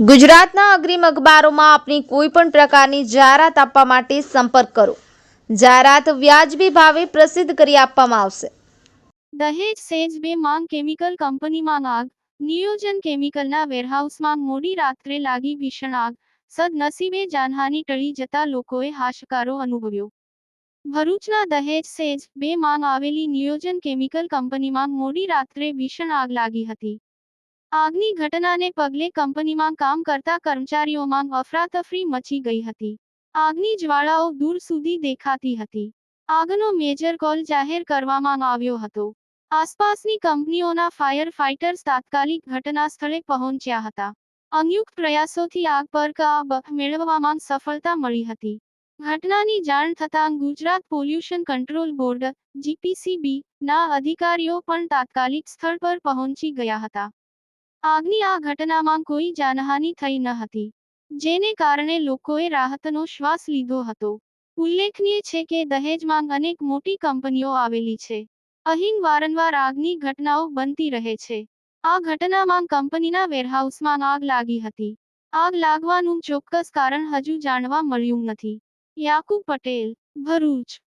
ગુજરાતના અગ્રીમ અખબારોમાં આપની કોઈ પણ પ્રકારની જાહેરાત આપવા માટે સંપર્ક કરો. જાહેરાત વ્યાજબી ભાવે પ્રસિદ્ધ કરી આપવામાં આવશે. દહેજ સેજ બે માંગ કેમિકલ કંપનીમાં આગ, નિયોજન કેમિકલના વેરહાઉસમાં મોડી રાત્રે લાગી ભીષણ આગ, સદનસીબે જાનહાની ટળી જતા લોકોએ હાશકારો અનુભવ્યો. ભરૂચના દહેજ સેજ બે માંગ આવેલી નિયોજન કેમિકલ કંપનીમાં મોડી રાત્રે ભીષણ આગ લાગી હતી. આગની ઘટનાને પગલે કંપનીમાં કામ કરતા કર્મચારીઓમાં અફરાતફરી મચી ગઈ હતી. આગની જ્વાળાઓ દૂર સુધી દેખાતી હતી. આગનો મેજર કોલ જાહેર કરવામાં આવ્યો હતો. આસપાસની કંપનીઓના ફાયર ફાઇટર્સ તાત્કાલિક ઘટના સ્થળે પહોંચ્યા હતા. અનયુક્ત પ્રયાસોથી આગ પર કાબ મેળવવામાં સફળતા મળી હતી. ઘટનાની જાણ થતાં Gujarat pollution control board, GPCB, ના અધિકારીઓ પણ તાત્કાલિક સ્થળ પર પહોંચી ગયા હતા. આગની આ ઘટનામાં કોઈ જાનહાનિ થઈ ન હતી, જેને કારણે લોકોએ રાહતનો શ્વાસ લીધો હતો. ઉલ્લેખનીય છે કે દહેજમાં અનેક મોટી કંપનીઓ આવેલી છે. અહીં વારંવાર આગની ઘટનાઓ બનતી રહે છે. આ ઘટનામાં કંપનીના વેરહાઉસમાં આગ લાગી હતી. આગ લાગવાનું ચોક્કસ કારણ હજુ જાણવા મળ્યું નથી. યાકુબ પટેલ, ભરૂચ.